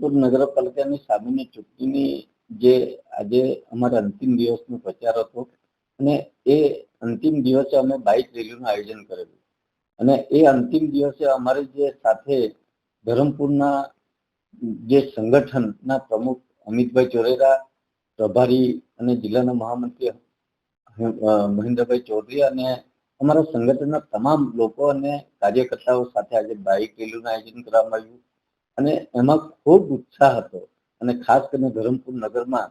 ધરમપુર નગરપાલિકાની સામેની ચૂંટણીની જે આજે અમારા અંતિમ દિવસનો પ્રચાર હતો અને એ અંતિમ દિવસે અમે બાઇક રેલીનું આયોજન કરેલું. અને એ અંતિમ દિવસે અમારી જે સાથે ધરમપુરના જે સંગઠનના પ્રમુખ અમિતભાઈ ચોરેરા, પ્રભારી અને જિલ્લાના મહામંત્રી મહેન્દ્રભાઈ ચૌધરી અને અમારા સંગઠનના તમામ લોકો અને કાર્યકર્તાઓ સાથે આજે બાઇક રેલીનું આયોજન કરવામાં આવ્યું. અને એમાં ખૂબ ઉત્સાહ હતો. અને ખાસ કરીને ધરમપુર નગરમાં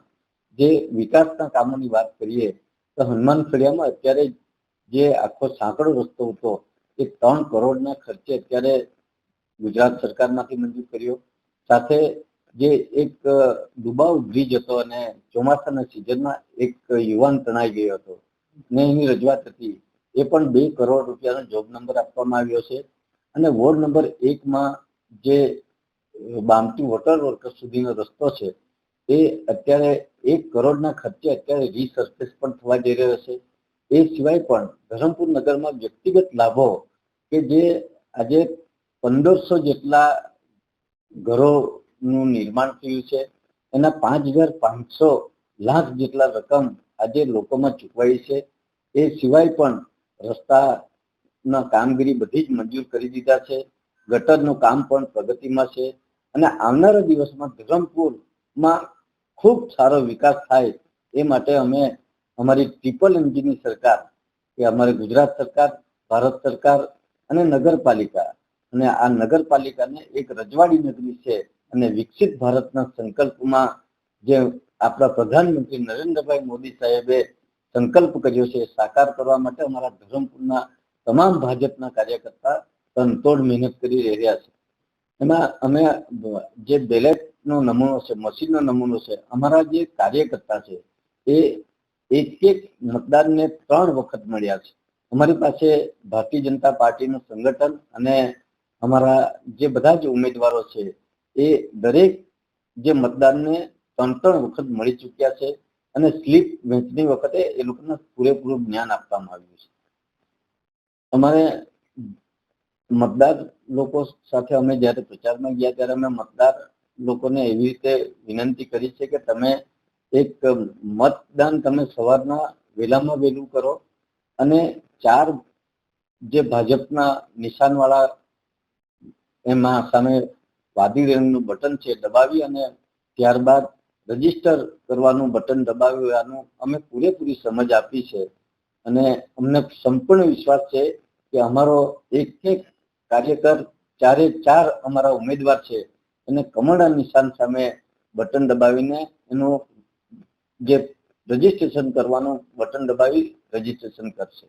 જે વિકાસના કામોની વાત કરીએ, તો હનુમાન ફળિયામાં અત્યારે જે આખો સાંકડો રસ્તો હતો, એ ત્રણ કરોડના ખર્ચે અત્યારે ગુજરાત સરકારમાંથી મંજૂર કર્યો. સાથે જે એક ડુબાવ બ્રિજ હતો અને ચોમાસાના સિઝનમાં એક યુવાન તણાઈ ગયો હતો. ને એની રજૂઆત હતી, એ પણ બે કરોડ રૂપિયાનો જોબ નંબર આપવામાં આવ્યો છે. અને વોર્ડ નંબર એકમાં જે અ, બામટી વોટર વર્કર સુધીનો રસ્તો છે એ અત્યારે એક કરોડના ખર્ચે અત્યારે રીસર્ફેસ પણ થવા જઈ રહ્યો છે. એ સિવાય પણ ધરમપુર નગરમાં વ્યક્તિગત લાભો કે જે આજે પંદરસો જેટલા ઘરોનું નિર્માણ થયું છે એના પાંચ હજાર પાંચસો લાખ જેટલા રકમ આજે લોકોમાં ચૂકવાઈ છે. એ સિવાય પણ રસ્તાના કામગીરી બધી જ મંજૂર કરી દીધા છે. ગટરનું કામ પણ પ્રગતિમાં છે. અને આવનારા દિવસમાં ધરમપુરમાં ખૂબ સારો વિકાસ થાય એ માટે અમે અમારી ટ્રિપલ એન્જિનની સરકાર, કે અમારી ગુજરાત સરકાર, ભારત સરકાર અને નગરપાલિકા અને આ નગરપાલિકાને એક રજવાડી નગરી છે અને વિકસિત ભારતના સંકલ્પમાં જે આપણા પ્રધાનમંત્રી નરેન્દ્રભાઈ મોદી સાહેબે સંકલ્પ કર્યો છે સાકાર કરવા માટે અમારા ધરમપુરના તમામ ભાજપના કાર્યકર્તા તનતોડ મહેનત કરી રહ્યા છે. એમાં અમે જે બેલેટનો નમૂનો છે, મશીનનો નમૂનો છે, અમારા જે કાર્યકર્તા છે, એ એક એક મતદારને ત્રણ વખત મળ્યા છે. અમારી પાસે ભારતીય જનતા પાર્ટીનું સંગઠન અને અમારા જે બધા જ ઉમેદવારો છે, એ દરેક જે મતદારને ત્રણ ત્રણ વખત મળી ચૂક્યા છે અને સ્લીપ વહેંચણી વખતે એ લોકોને પૂરેપૂરું જ્ઞાન આપવામાં આવ્યું છે. અમારે મતદાર લોકો સાથે અમે જ્યારે પ્રચારમાં ગયા ત્યારે અમે મતદાર લોકોને એવી રીતે વિનંતી કરી છે કે તમે એક મતદાન તમે સવારના વહેલામાં વહેલું કરો અને ચાર જે ભાજપના નિશાનવાળા એમાં સામે વાદી રંગનું બટન છે દબાવી અને ત્યારબાદ રજિસ્ટર કરવાનું બટન દબાવવાનું અમે પૂરેપૂરી સમજ આપી છે. અને અમને સંપૂર્ણ વિશ્વાસ છે કે અમારો એક એક કાર્યકર ચારે ચાર અમારા ઉમેદવાર છે. એને કમળના નિશાન સામે બટન દબાવીને એનું જે રજીસ્ટ્રેશન કરવાનું બટન દબાવી રજીસ્ટ્રેશન કરશે.